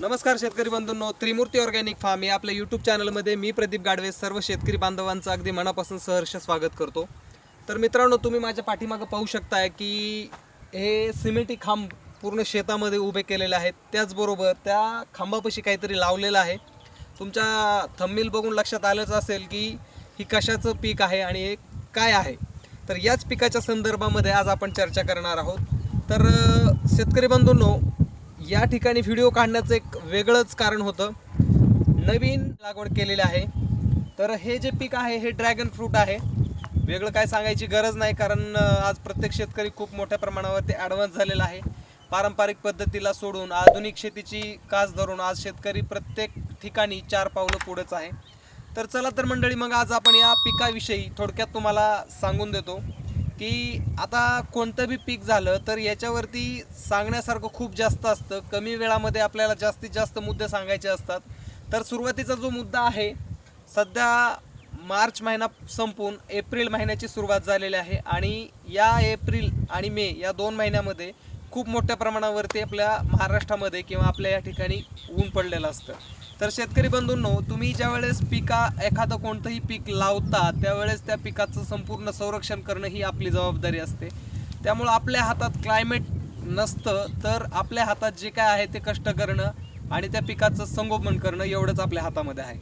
नमस्कार शेतकरी बंधूंनो त्रिमूर्ती organic form या आपल्या यूट्यूब चॅनलमध्ये मी प्रदीप गाडवे सर्व शेतकरी बांधवांचं अगदी मनापासून सहर्ष स्वागत करतो. तर मित्रांनो तुम्ही माझ्या पाठीमागं पाहू शकताय की हे सिमेंटी खांब पूर्ण शेतामध्ये उभे केलेले आहेत. त्याचबरोबर त्या खांबापाशी काहीतरी लावलेलं आहे. तुमच्या थंबील बघून लक्षात आलंच असेल की ही कशाचं पीक आहे आणि हे काय आहे. तर याच पिकाच्या संदर्भामध्ये आज आपण चर्चा करणार आहोत. तर शेतकरी बंधूंनो या ठिकाणी व्हिडिओ काढण्याचं एक वेगळंच कारण होतं. नवीन लागवड केलेली आहे. तर हे जे पीक आहे हे ड्रॅगन फ्रूट आहे. वेगळं काय सांगायची गरज नाही कारण आज प्रत्येक शेतकरी खूप मोठ्या प्रमाणावरती ॲडव्हान्स झालेला आहे. पारंपरिक पद्धतीला सोडून आधुनिक शेतीची कास धरून आज शेतकरी प्रत्येक ठिकाणी चार पावलं पुढेच आहे. तर चला तर मंडळी मग आज आपण या पिकाविषयी थोडक्यात तुम्हाला सांगून देतो. की आता कोणतं बी पीक झालं तर याच्यावरती सांगण्यासारखं खूप जास्त असतं. कमी वेळामध्ये आपल्याला जास्तीत जास्त मुद्दे सांगायचे असतात. तर सुरुवातीचा जो मुद्दा आहे सध्या मार्च महिना संपून एप्रिल महिन्याची सुरुवात झालेली आहे आणि या एप्रिल आणि मे या दोन महिन्यामध्ये खूप मोठ्या प्रमाणावरती आपल्या महाराष्ट्रामध्ये किंवा आपल्या या ठिकाणी ऊन पडलेलं असतं. तर शेतकरी बंधूंनो तुम्ही ज्यावेळेस पिका एखादं कोणतंही पीक लावता त्यावेळेस त्या पिकाचं संपूर्ण संरक्षण करणं ही आपली जबाबदारी असते. त्यामुळं आपल्या हातात क्लायमेट नसतं तर आपल्या हातात जे काय आहे ते कष्ट करणं आणि त्या पिकाचं संगोपन करणं एवढंच आपल्या हातामध्ये आहे.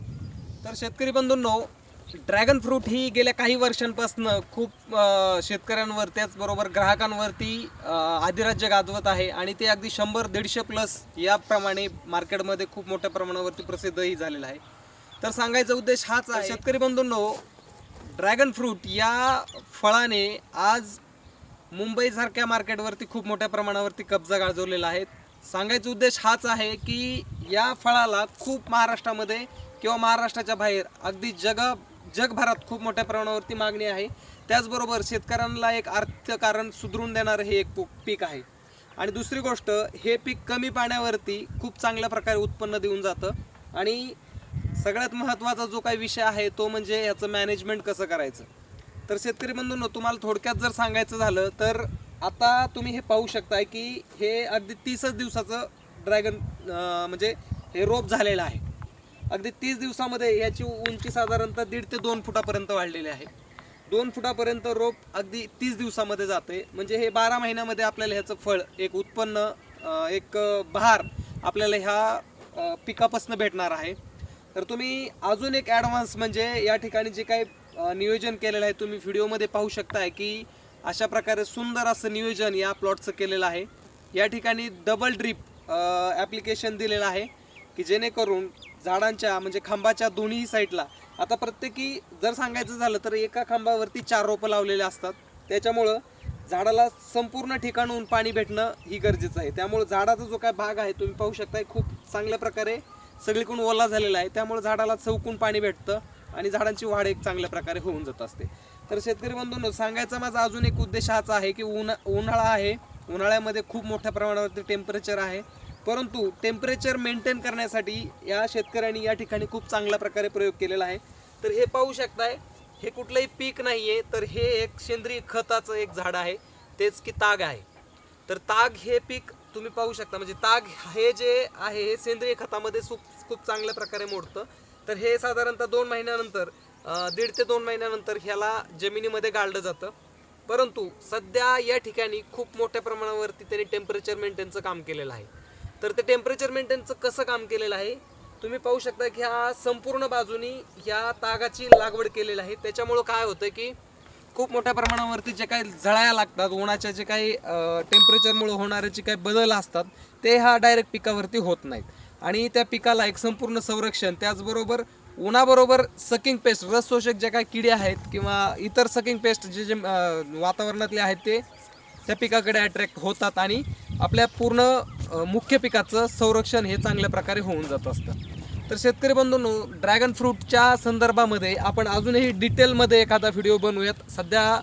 तर शेतकरी बंधूंनो ड्रॅगन फ्रूट ही गेल्या काही वर्षांपासून खूप शेतकऱ्यांवर त्याचबरोबर ग्राहकांवरती अं, अधिराज्य गाजवत आहे आणि ते अगदी शंभर दीडशे प्लस याप्रमाणे मार्केटमध्ये खूप मोठ्या प्रमाणावरती प्रसिद्धही झालेलं आहे. तर सांगायचा उद्देश हाच आहे शेतकरी बंधूंनो ड्रॅगन फ्रूट या फळाने आज मुंबईसारख्या मार्केटवरती खूप मोठ्या प्रमाणावरती कब्जा गाजवलेला आहे. सांगायचा उद्देश हाच आहे की या फळाला खूप महाराष्ट्रामध्ये किंवा महाराष्ट्राच्या बाहेर अगदी जग जगभरात खूप मोठ्या प्रमाणावरती मागणी आहे. त्याचबरोबर शेतकऱ्यांना एक अर्थकारण सुधरून देणारं हे एक पु- पीक आहे. आणि दुसरी गोष्ट हे पीक कमी पाण्यावरती खूप चांगल्या प्रकारे उत्पन्न देऊन जातं. आणि सगळ्यात महत्त्वाचा जो काही विषय आहे तो म्हणजे याचं मॅनेजमेंट कसं करायचं? तर शेतकरी बंधूंनो तुम्हाला थोडक्यात जर सांगायचं झालं तर आता तुम्ही हे पाहू शकताय की हे अगदी तीसच दिवसाचं ड्रॅगन म्हणजे हे रोप झालेलं आहे. अगदी तीस दिवसामध्ये याची उंची साधारणतः दीड ते दोन फुटापर्यंत वाढलेली आहे. दोन फुटापर्यंत रोप अगदी तीस दिवसामध्ये जाते म्हणजे हे बारा महिन्यामध्ये आपल्याला ह्याचं फळ एक उत्पन्न एक बहार आपल्याला ह्या पिकापासून भेटणार आहे. तर तुम्ही अजून एक ॲडव्हान्स म्हणजे या ठिकाणी जे काही नियोजन केलेलं आहे तुम्ही व्हिडिओमध्ये पाहू शकताय की अशा प्रकारे सुंदर असं नियोजन या प्लॉटचं केलेलं आहे. या ठिकाणी डबल ड्रीप ॲप्लिकेशन दिलेलं आहे की जेणेकरून झाडांच्या म्हणजे खांबाच्या दोन्ही साईडला. आता प्रत्येकी जर सांगायचं झालं तर एका खांबावरती चार रोपं लावलेले असतात. त्याच्यामुळं झाडाला संपूर्ण ठिकाणहून पाणी भेटणं ही गरजेचं आहे. त्यामुळे झाडाचा जो काय भाग आहे तुम्ही पाहू शकताय खूप चांगल्या प्रकारे सगळीकडून ओला झालेला आहे. त्यामुळे झाडाला चौकून पाणी भेटतं आणि झाडांची वाढ एक चांगल्या प्रकारे होऊन जात असते. तर शेतकरी बंधूंनो सांगायचा माझा अजून एक उद्देश हाच आहे की उन्हा उन्हाळा आहे. उन्हाळ्यामध्ये खूप मोठ्या प्रमाणावरती टेम्परेचर आहे. परंतु टेम्परेचर मेंटेन करण्यासाठी या शेतकऱ्यांनी या ठिकाणी खूप चांगल्या प्रकारे प्रयोग केलेला आहे. तर हे पाहू शकताय हे कुठलंही पीक नाही आहे तर हे एक सेंद्रिय खताचं एक झाड आहे तेच की ताग आहे. तर ताग हे पीक तुम्ही पाहू शकता म्हणजे ताग हे जे आहे हे सेंद्रिय खतामध्ये खूप खूप चांगल्या प्रकारे मोडतं. तर हे साधारणतः दोन महिन्यानंतर दीड ते दोन महिन्यानंतर ह्याला जमिनीमध्ये गाळलं जातं. परंतु सध्या या ठिकाणी खूप मोठ्या प्रमाणावरती त्यांनी टेम्परेचर मेंटेनचं काम केलेलं आहे. तर ते टेम्परेचर मेंटेनचं कसं काम केलेलं आहे? तुम्ही पाहू शकता की ह्या संपूर्ण बाजूनी ह्या तागाची लागवड केलेली आहे. त्याच्यामुळं काय होतं की खूप मोठ्या प्रमाणावरती जे काही जळाया लागतात उन्हाच्या जे काही टेम्परेचरमुळे होणारे जे काही बदल असतात ते हा डायरेक्ट पिकावरती होत नाहीत. आणि त्या पिकाला एक संपूर्ण संरक्षण त्याचबरोबर उन्हाबरोबर सकिंग पेस्ट रस शोषक ज्या काही किडे आहेत किंवा इतर सकिंग पेस्ट जे जे वातावरणातले आहेत ते त्या पिकाकडे अट्रॅक्ट होतात आणि आपल्या पूर्ण मुख्य पिकाचं संरक्षण हे चांगल्या प्रकारे होऊन जात असतं. तर शेतकरी बंधूंनो ड्रॅगन फ्रूटच्या संदर्भामध्ये आपण अजूनही डिटेलमध्ये एखादा व्हिडिओ बनवूयात. सध्या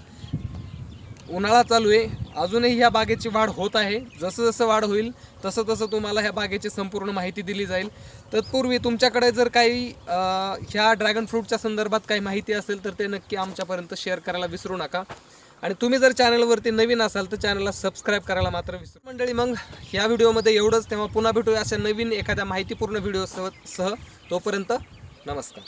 उन्हाळा चालू आहे. अजूनही ह्या बागेची वाढ होत आहे. जसं जसं वाढ होईल तसं तसं तुम्हाला ह्या बागेची संपूर्ण माहिती दिली जाईल. तत्पूर्वी तुमच्याकडे जर काही ह्या ड्रॅगन फ्रूटच्या संदर्भात काही माहिती असेल तर ते नक्की आमच्यापर्यंत शेअर करायला विसरू नका. आणि तुम्ही जर चॅनलवरती नवीन असाल तर चॅनलला सबस्क्राईब करायला मात्र विसरू मंडळी मग या व्हिडिओमध्ये एवढंच. तेव्हा पुन्हा भेटूया अशा नवीन एखाद्या माहितीपूर्ण व्हिडिओसह सह तोपर्यंत नमस्कार.